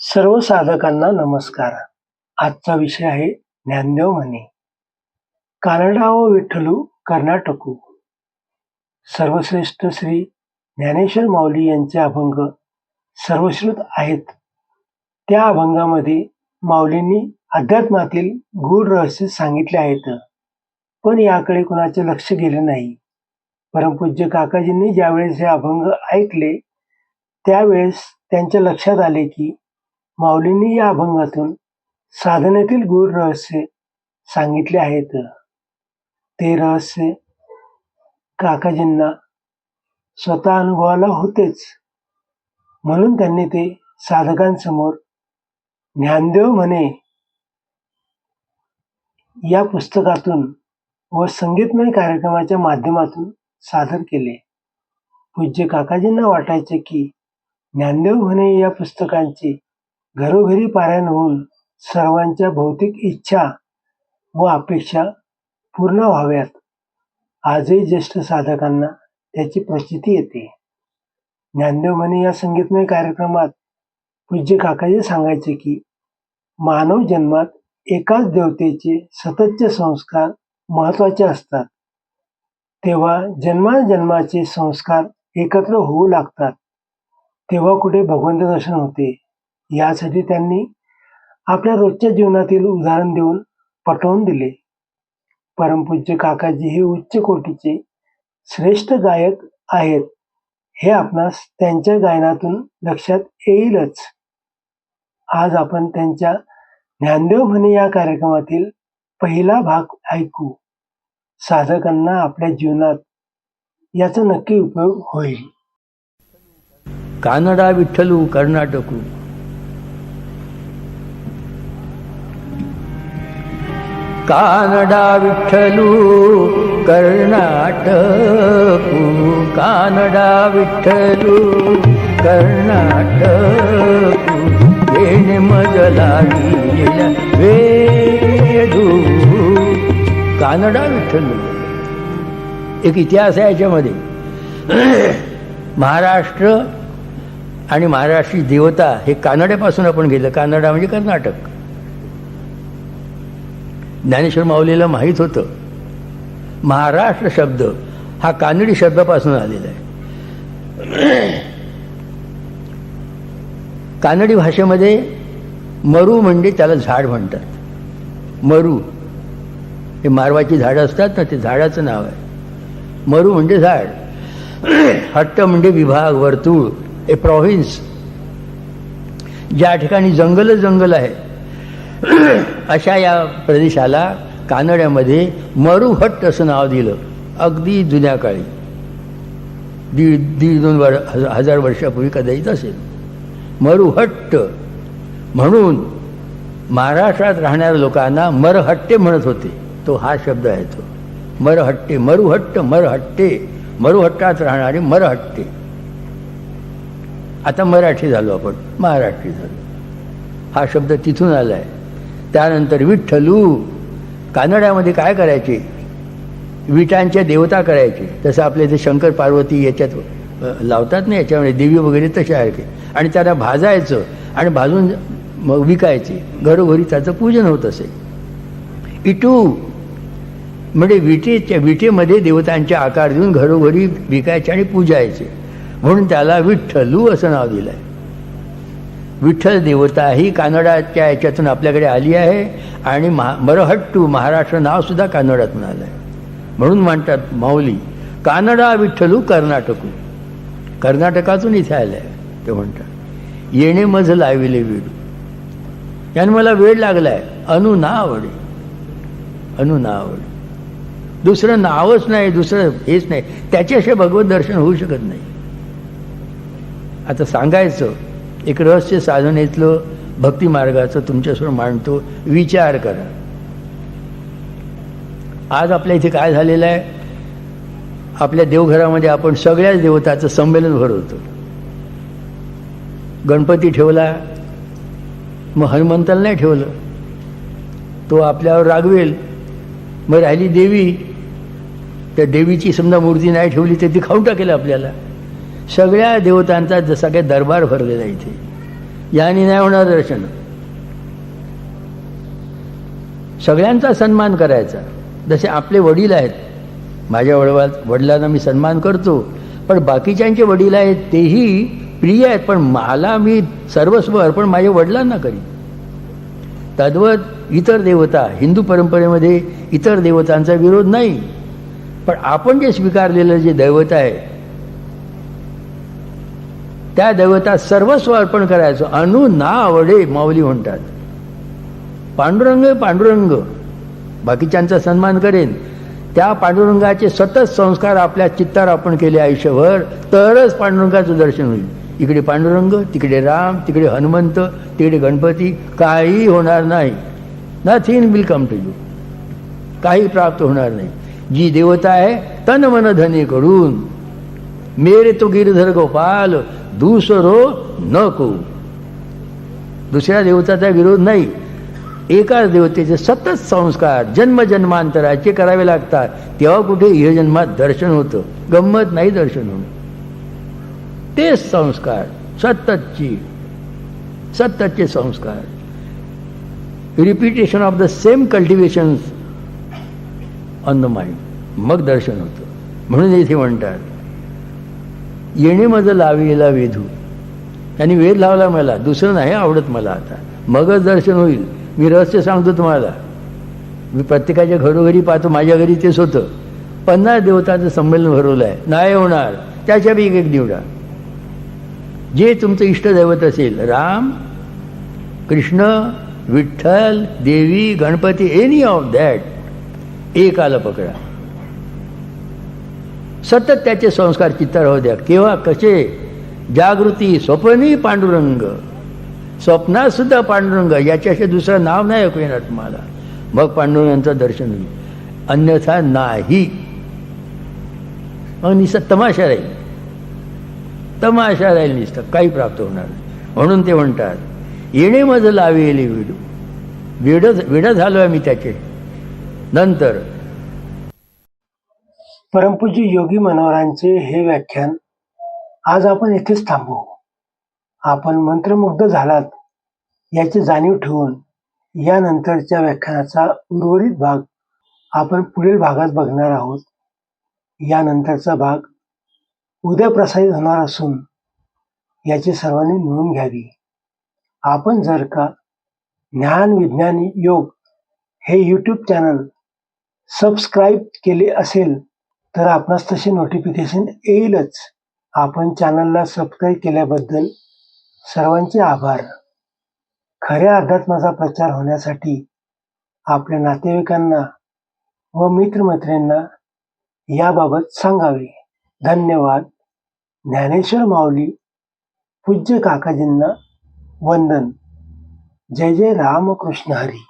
सर्व साधकांना नमस्कार. आजचा विषय आहे ज्ञानदेव म्हणे. कानडा व विठ्ठलू कर्नाटकू. सर्वश्रेष्ठ श्री ज्ञानेश्वर माऊली यांचे अभंग सर्वश्रुत आहेत. त्या अभंगामध्ये माऊलींनी अध्यात्मातील गूढ रहस्य सांगितले आहेत. पण याकडे कुणाचे लक्ष गेले नाही. परमपूज्य काकाजींनी ज्यावेळेस हे अभंग ऐकले त्यावेळेस त्यांच्या लक्षात आले की माऊलींनी या अभंगातून साधनेतील गूढ रहस्य सांगितले आहेत. ते रहस्य काकाजींना स्वतः अनुभवाला होतेच. म्हणून त्यांनी ते साधकांसमोर ज्ञानदेव म्हणे या पुस्तकातून व संगीतमय कार्यक्रमाच्या माध्यमातून सादर केले. पूज्य काकाजींना वाटायचे की ज्ञानदेव म्हणे या पुस्तकांची घरोघरी पारायण होऊन सर्वांच्या भौतिक इच्छा व अपेक्षा पूर्ण व्हाव्यात. आजही ज्येष्ठ साधकांना त्याची प्रचिती येते. ज्ञानदेव म्हणे या संगीतमय कार्यक्रमात पूज्य काकाजी सांगायचे की मानव जन्मात एकाच देवतेचे सततचे संस्कार महत्त्वाचे असतात. तेव्हा जन्माजन्माचे संस्कार एकत्र होऊ लागतात. तेव्हा कुठे भगवंत दर्शन होते. यासाठी त्यांनी आपल्या रोजच्या जीवनातील उदाहरण देऊन पटवून दिले. परमपूज्य काकाजी हे उच्च कोटीचे श्रेष्ठ गायक आहेत. हे आपणास त्यांच्या गायनातून लक्षात येईलच. आज आपण त्यांच्या ज्ञानदेव म्हणे या कार्यक्रमातील पहिला भाग ऐकू. साधकांना आपल्या जीवनात याचा नक्की उपयोग होईल. कानडा विठ्ठलू कर्नाटकू. कानडा विठ्ठलू कर्नाटकू. कानडा विठ्ठलू कर्नाटकू. येणे मजला वेदू. कानडा विठ्ठलू. एक इतिहास आहे याच्यामध्ये. महाराष्ट्र आणि महाराष्ट्री देवता हे कानड्यापासून आपण गेलं कानडा म्हणजे कर्नाटक. ज्ञानेश्वर माऊलीला माहीत होतं. महाराष्ट्र शब्द हा कानडी शब्दापासून आलेला आहे. कानडी भाषेमध्ये मरू म्हणजे त्याला झाड म्हणतात. मरू हे मारवाची झाडं असतात ना ते झाडाचं नाव आहे. मरू म्हणजे झाड. हट्ट म्हणजे विभाग वर्तुळ हे प्रॉव्हिन्स. ज्या ठिकाणी जंगल जंगल आहे अशा या प्रदेशाला कानड्यामध्ये मरुहट्ट असं नाव दिलं. अगदी जुन्या काळी. दीड दीड दोन वर हजार वर्षापूर्वी कदाचित असेल. मरुहट्ट म्हणून महाराष्ट्रात राहणाऱ्या लोकांना मरहट्टे म्हणत होते. तो हा शब्द आहे तो. मरहट्टे मरुहट्ट मरहट्टे. मरुहट्टात राहणारे मरहट्टे. आता मराठी झालो आपण. महाराष्ट्री झालो. हा शब्द तिथून आला आहे त्यानंतर विठ्ठलू कानड्यामध्ये काय करायचे? विटांच्या देवता करायचे. तसं आपले ते शंकर पार्वती याच्यात लावतात ना याच्यामध्ये देवी वगैरे तशा आहे आणि त्याला भाजायचं आणि भाजून मग विकायचे. घरोघरी त्याचं पूजन होत असे. इटू म्हणजे विटेच्या विटेमध्ये देवतांचे आकार देऊन घरोघरी विकायचे आणि पूजायचे. म्हणून त्याला विठ्ठलू असं नाव दिलं आहे विठ्ठल देवता ही कानडाच्या याच्यातून आपल्याकडे आली आहे आणि महा मरहट्टू महाराष्ट्र नावसुद्धा कानडातून आलं आहे म्हणून म्हणतात माऊली कानडा विठ्ठलू कर्नाटकू. कर्नाटकातून इथे आलं आहे ते म्हणतात. येणे मज लाविले वेडू याने मला वेळ लागला आहे अनु ना आवडे अनु ना आवडे दुसरं नावच नाही दुसरं हेच नाही. त्याच्याशिवाय भगवत दर्शन होऊ शकत नाही. आता सांगायचं एक रहस्य साधनेतलं भक्ती मार्गाचं तुमच्यासमोर मांडतो. विचार करा. आज आपल्या इथे काय झालेलं आहे? आपल्या देवघरामध्ये आपण सगळ्याच देवताचं संमेलन भरवतो. गणपती ठेवला मग हनुमंताला नाही ठेवलं. तो आपल्यावर रागवेल. मग राहिली देवी. त्या देवीची समजा मूर्ती नाही ठेवली तर ती खाऊन टाकेल आपल्याला. सगळ्या देवतांचा जसा काही दरबार भरलेला आहे इथे. याने नाही होणार दर्शन. सगळ्यांचा सन्मान करायचा. जसे आपले वडील आहेत. माझ्या वडवा वडिलांना मी सन्मान करतो. पण बाकीच्यांचे वडील आहेत तेही प्रिय आहेत पण मला मी सर्वस्व अर्पण माझ्या वडिलांना करीन. तद्वत इतर देवता हिंदू परंपरेमध्ये इतर देवतांचा विरोध नाही. पण आपण जे स्वीकारलेलं जे दैवत आहे त्या दैवता सर्वस्व अर्पण करायचं. अनु ना आवडे माऊली म्हणतात. पांडुरंग पांडुरंग. बाकीच्यांचा सन्मान करेन. त्या पांडुरंगाचे सतत संस्कार आपल्या चित्तावर आपण केले आयुष्यभर तरच पांडुरंगाचं दर्शन होईल. इकडे पांडुरंग तिकडे राम तिकडे हनुमंत तिकडे गणपती. काही होणार नाही. Nothing will come to you काही प्राप्त होणार नाही. जी देवता आहे तन मन धनी करून. मेरे तो गिरधर गोपाल दुसरो नको दुसऱ्या देवताचा विरोध नाही. एकाच देवतेचे सतत संस्कार जन्मजन्मांतराचे करावे लागतात. तेव्हा कुठे हे जन्मात दर्शन होतं? गंमत नाही दर्शन होणं. तेच संस्कार सततची सततचे संस्कार. Repetition of the same cultivation on the mind मग दर्शन होतं. म्हणून इथे म्हणतात येणे माझं लावेला वेधू. त्यांनी वेध लावला मला. दुसरं नाही आवडत मला आता. मगच दर्शन होईल. मी रहस्य सांगतो तुम्हाला. मी प्रत्येकाच्या घरोघरी पाहतो. माझ्या घरी तेच होतं. पन्नास देवताचं संमेलन भरवलं आहे नाही होणार. त्याच्यापैकी एक निवडा. जे तुमचं इष्टदैवत असेल राम कृष्ण विठ्ठल देवी गणपती एनी ऑफ दॅट एक आलं पकडा. सतत त्याचे संस्कार चित्तार होऊ द्या. केव्हा? कसे? जागृती स्वप्नी पांडुरंग. स्वप्नात सुद्धा पांडुरंग. याच्याशी दुसरं नाव नाही ऐकू येणार तुम्हाला. मग पांडुरंगांचं दर्शन होईल. अन्यथा नाही. मग निसत तमाशा राहील. तमाशा राहील निसतं. काही प्राप्त होणार नाही. म्हणून ते म्हणतात येणे माझं लावेले विडू. विड विड झालो आहे मी त्याचे. नंतर परमपूज्य योगी मनोहरांचे हे व्याख्यान आज आपण येथेच थांबू. आपण मंत्रमुग्ध झालात याची जाणीव ठेवून यानंतरच्या व्याख्यानाचा उर्वरित भाग आपण पुढील भागात बघणार आहोत. यानंतरचा भाग उद्या प्रसारित होणार असून याची सर्वांनी नोंद घ्यावी. आपण जर का ज्ञान विज्ञान योग हे यूट्यूब चॅनल सबस्क्राईब केले असेल तर आपणास तसे नोटिफिकेशन येईलच. आपण चॅनलला सबस्क्राईब केल्याबद्दल सर्वांचे आभार. खऱ्या अध्यात्माचा प्रचार होण्यासाठी आपल्या नातेवाईकांना व मित्रमैत्रिणींना याबाबत सांगावे. धन्यवाद. ज्ञानेश्वर माऊली पूज्य काकाजींना वंदन. जय जय रामकृष्ण हरी.